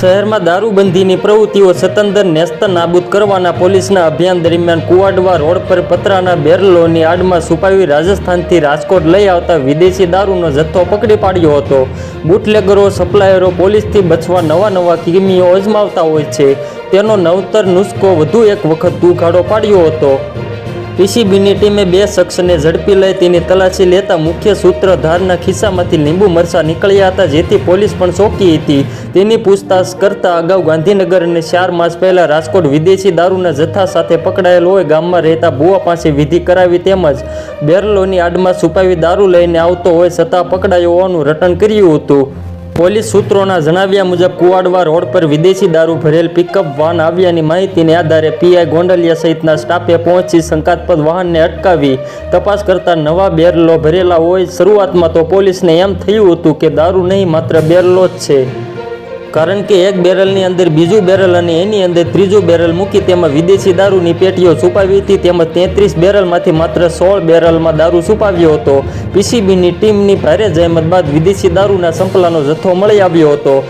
શહેરમાં દારૂબંધીની પ્રવૃત્તિઓ સતંદર નેસ્ત નાબૂદ કરવાના પોલીસના અભિયાન દરમિયાન કુવાડવા રોડ પર પતરાના બેરલોની આડમાં છુપાવી રાજસ્થાનથી રાજકોટ લઈ આવતા વિદેશી દારૂનો જથ્થો પકડી પાડ્યો હતો. બુટલેગરો, સપ્લાયરો પોલીસથી બચવા નવા નવા કિમીઓ અજમાવતા હોય છે. તેનો નવતર નુસ્ખો વધુ એક વખત ઉઘાડો પાડ્યો હતો. પીસીબીની ટીમે બે શખ્સને ઝડપી લઈ તેની તલાશી લેતા મુખ્ય સૂત્રધારના ખિસ્સામાંથી લીંબુ મરચા નીકળ્યા હતા, જેથી પોલીસ પણ ચોંકી હતી. તેની પૂછતાછ કરતા અગાઉ ગાંધીનગર અને ચાર માસ પહેલા રાજકોટ વિદેશી દારૂના જથ્થા સાથે પકડાયેલ હોય, ગામમાં રહેતા બુવા પાસે વિધિ કરાવી તેમજ બેરલોની આડમાં છુપાવી દારૂ લઈને આવતો હોય છતાં પકડાયો હોવાનું રટણ કર્યું હતું. પોલીસ સૂત્રોના જણાવ્યા મુજબ, કુવાડવા રોડ પર વિદેશી દારૂ ભરેલ પિકઅપ વાહન આવ્યાની માહિતીને આધારે પીઆઈ ગોંડલિયા સહિતના સ્ટાફે પહોંચી શંકાસ્પદ વાહનને અટકાવી તપાસ કરતા નવા બેરલો ભરેલા હોય. શરૂઆતમાં તો પોલીસને એમ થયું હતું કે દારૂ નહીં, માત્ર બેરલો જ છે. કારણ કે એક બેરલની અંદર બીજું બેરલ અને એની અંદર ત્રીજું બેરલ મૂકી તેમાં વિદેશી દારૂની પેટીઓ છુપાવી હતી. તેમજ તેત્રીસ બેરલમાંથી માત્ર સોળ બેરલમાં દારૂ છુપાવ્યો હતો. પીસીબીની ટીમની ભારે જહેમત બાદ વિદેશી દારૂના સંપલાનો જથ્થો મળી આવ્યો હતો.